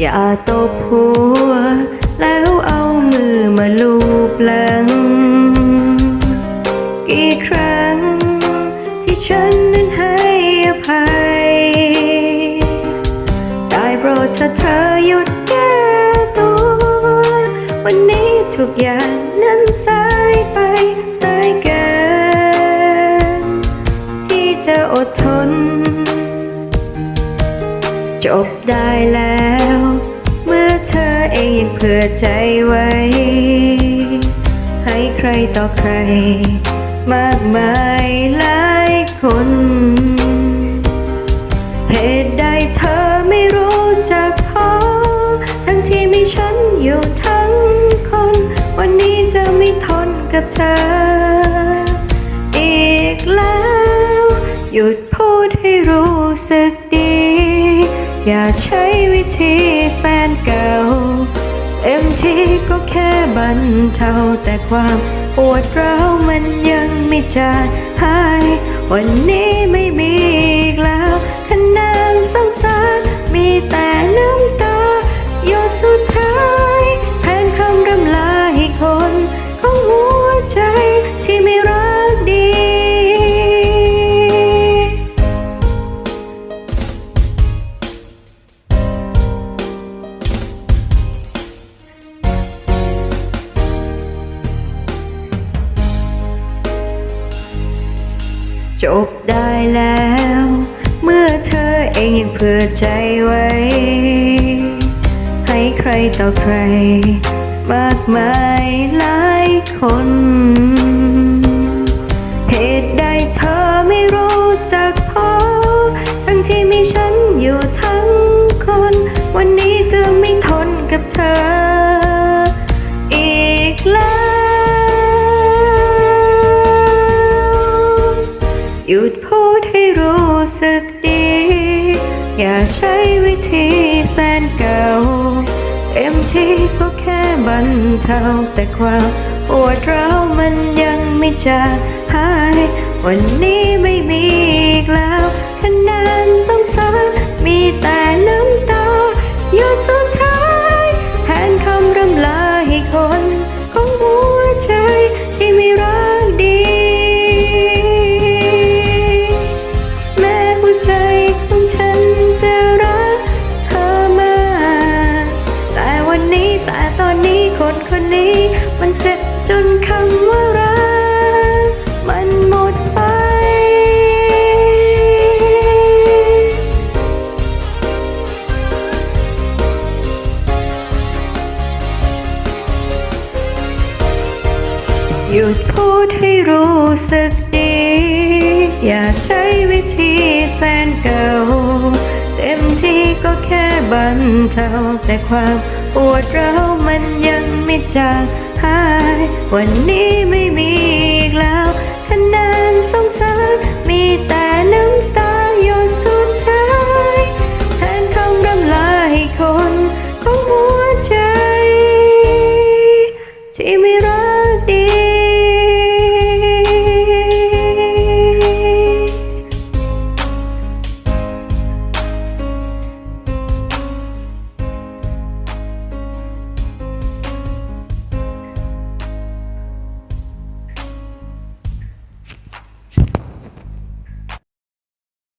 อย่าตบหัว แล้วเอามือมาลูบหลัง กี่ครั้งที่ฉันนั้นให้อภัย ได้โปรดเธอเธอหยุดแก้ตัว วันนี้ทุกอย่างนั้นสายไปสายเกินที่จะอดทน จบได้แล้ว เองยังเผื่อใจไว้ ให้ใครต่อใคร มากมายหลายคนเหตุใดเธอไม่รู้จักพอ ทั้งที่มีฉันอยู่ทั้งคน วันนี้จะไม่ทนกับเธอ อีกแล้ว หยุดพูดให้รู้สึกดี อย่าใช้วิธีแฟนเก่า เอ็มทีก็แค่บรรเทาแต่ความปวดร้าวมันยังไม่จางหาย วันนี้ไม่มีอีกแล้วคะแนนสงสารมีแต่น้ำตาโยสุดท้ายแทนคำรำลาให้คนของหัวใจ จบได้แล้ว เมื่อเธอเองยังเผื่อใจไว้ ให้ใครต่อใคร มากมายหลายคน หยุดพูดให้รู้สึกดี อย่าใช้วิธีแสนเก่าเต็มที่ก็แค่บรรเทาแต่ความปวดร้าวมันยังไม่จางหาย วันนี้ไม่มีอีกแล้วคะแนนสงสารมีแต่น้ำตาหยดสุด คนคนนี้ มันเจ็บจนคำว่ารัก มันหมดไป หยุดพูดให้รู้สึกดี อย่าใช้วิธีแสนเก่า เต็มที่ก็แค่บรรเทาแต่ความปวดร้าวมัน จางหาย วันนี้ไม่มีอีกแล้วคะแนนสงสารมีแต่